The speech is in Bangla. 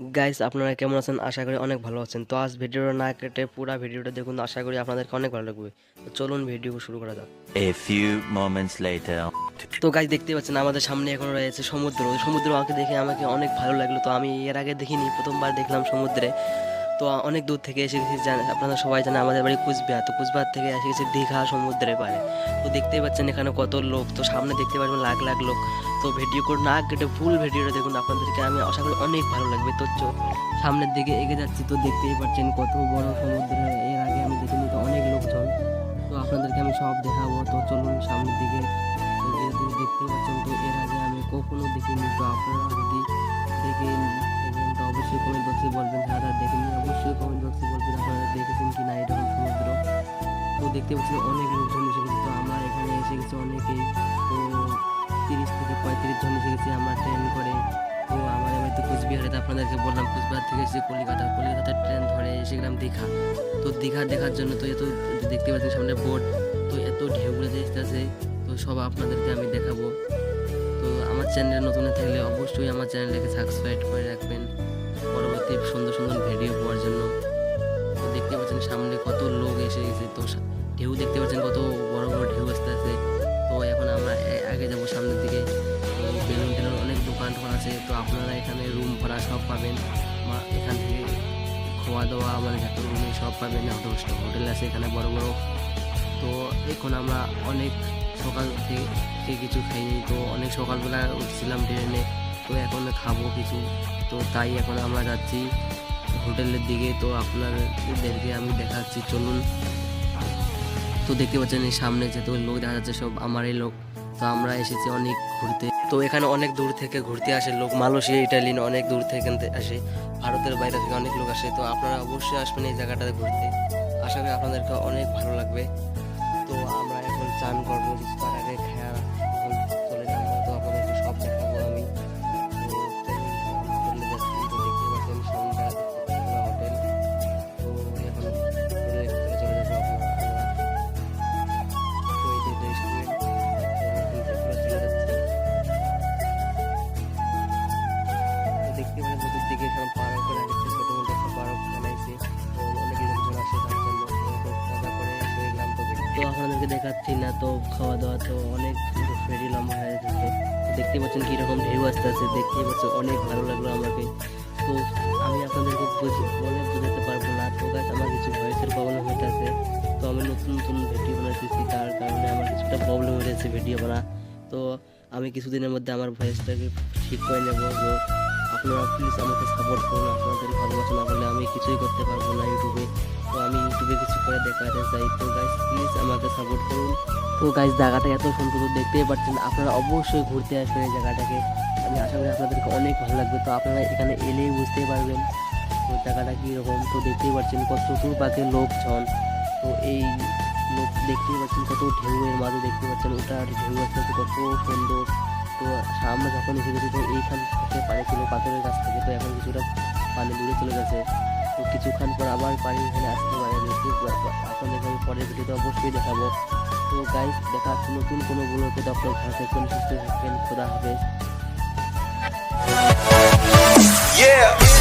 গাইস আপনারা কেমন আছেন? আশা করি অনেক ভালো আছেন। তো আজ ভিডিওটা না কেটে পুরো ভিডিওটা দেখুন। আশা করি আপনাদেরকে অনেক ভালো লাগবে। তো চলুন ভিডিও শুরু করা যাক। এ ফিউ মোমেন্টস লেটার তো গাইস দেখতে পাচ্ছেন আমাদের সামনে এখন রয়েছে সমুদ্র। সমুদ্র আমাকে দেখে আমাকে অনেক ভালো লাগল। তো আমি এর আগে দেখিনি প্রথমবার দেখলাম সমুদ্রে। তো অনেক দূর থেকে এসে গেছি আপনারা সবাই জানেন আমাদের বাড়ি কুচবিহার। তো কুচবিহার থেকে এসে গেছি দীঘা সমুদ্রের পারে তো দেখতেই পাচ্ছেন এখানে কত লোক। তো সামনে দেখতে পারবেন লাখ লাখ লোক। তো ভিডিও করে না কেটে ফুল ভিডিওটা দেখুন, আপনাদেরকে আমি আশা করি অনেক ভালো লাগবে। তো সামনের দিকে এগিয়ে যাচ্ছি, তো দেখতেই পাচ্ছেন কত বড় সমুদ্র। এর আগে আমি দেখিনি তো অনেক লোকজন। তো আপনাদেরকে আমি সব দেখাবো। তো চলুন সামনের দিকে দেখতেই পাচ্ছেন তো এর আগে আমি কখনো দেখিনি। তো আপনারা যদি দেখতে পাচ্ছেন অনেক লোকজন এসে গেছে। তো আমার এখানে এসে গেছি অনেকেই তো তিরিশ থেকে পঁয়ত্রিশ জন এসে গেছি আমরা ট্রেন করে। তো আমার আমি তো কুচবিহারে আপনাদেরকে বললাম কুচবিহার থেকে এসে কলকাতা। কলকাতার ট্রেন ধরে এসে গেলাম দীঘা। তো দীঘা দেখার জন্য তো এত দেখতে পাচ্ছেন সামনে বোট তো এত ঢেউগুলো দেখতেছে তো সব আপনাদেরকে আমি দেখাবো। তো আমার চ্যানেল নতুন থাকলে অবশ্যই আমার চ্যানেলটাকে সাবস্ক্রাইব করে রাখবেন। পরবর্তী সুন্দর সুন্দর ভিডিও পাওয়ার জন্য। তো দেখতে পাচ্ছেন সামনে কত লোক ঢেউ দেখতে পাচ্ছেন, কত বড় বড় ঢেউ আসতে আছে তো এখন আমরা আগে যাব সামনের দিকে। বেলুন টেলুন অনেক দোকান টোকান আছে। তো আপনারা এখানে রুম ভাড়া সব পাবেন। এখান থেকে খাওয়া দাওয়া মানে যত রুমে সব পাবেন। হোটেল আছে এখানে বড় বড়। তো এখন আমরা অনেক সকাল থেকে কিছু খাইনি। তো অনেক সকালবেলা উঠছিলাম ট্রেনে। তো এখন খাব কিছু। তো তাই এখন আমরা যাচ্ছি হোটেলের দিকে। তো আপনাদেরকে আমি দেখাচ্ছি। চলুন। তো দেখতে পাচ্ছেন এই সামনে তো লোক দেখা যাচ্ছে সব আমারই লোক, তো আমরা এসেছি অনেক ঘুরতে। তো এখানে অনেক দূর থেকে ঘুরতে আসে লোক, মালয়েশিয়া ইটালিন অনেক দূর থেকে আসে, ভারতের বাইরে থেকে অনেক লোক আসে, তো আপনারা অবশ্যই আসবেন এই জায়গাটাতে ঘুরতে। আশা করি আপনাদেরকে অনেক ভালো লাগবে। তো আমরা এখন চান করব কিছু তার আগে খেয়া তো তো আপনাদেরকে দেখাচ্ছি না, তো খাওয়া দাওয়া তো অনেক ফেরি লম্বা হয়ে যাচ্ছে দেখতে পাচ্ছেন কীরকম ঢেউ আসতে আছে দেখতে পাচ্ছেন অনেক ভালো লাগল আমাকে। তো আমি আপনাদেরকে বলে বোঝাতে পারব না, তো গাছ আমার কিছু ভয়েসের প্রবলেম আছে তো আমি নতুন নতুন ভিডিও বানাতেছি তার কারণে আমার কিছুটা প্রবলেম হয়ে যাচ্ছে ভিডিও বানা। তো আমি কিছুদিনের মধ্যে আমার ভয়েসটাকে ঠিক করে নেব, তো আপনারা প্লিজ আমাকে সাপোর্ট করুন, আপনাদের ভালোবাসা না করলে আমি কিছুই করতে পারব না ইউটিউবে। আমি ইউটিউবে কিছু করে দেখাতে চাই। তো গাইজ প্লিজ আমাকে সাপোর্ট করুন। তো গাইজ জায়গাটা এত সুন্দর দেখতেই পাচ্ছেন। আপনারা অবশ্যই ঘুরতে আসবেন এই জায়গাটাকে। আমি আশা করি আপনাদেরকে অনেক ভালো লাগবে। তো আপনারা এখানে এলেই বুঝতেই পারবেন তো জায়গাটা কীরকম। তো দেখতেই পাচ্ছেন কত চতুর্পাকে লোকজন। তো এই লোক দেখতেই পাচ্ছেন কত ঢেউয়ের মাঝে দেখতে পাচ্ছেন। ওটা ঢেউ আসতে কত সুন্দর। তো সামনে যখন এসে গেছি, তো এইখান থেকে পানি ছিল, পাথরের কাছ থেকে। তো এখন কিছুটা পানি দূরে চলে গেছে। তো কিছুক্ষণ পর আবার বাড়ি এখানে আসতে পারে দেখতে আপনাদেরকে আমি পরের ভিডিওতে অবশ্যই দেখাবো। তো গাইজ দেখা হচ্ছে নতুন কোনো বলোতে তো আপনার থাকবেন সুস্থ থাকবেন। খোদা হাফেজ। Yeah.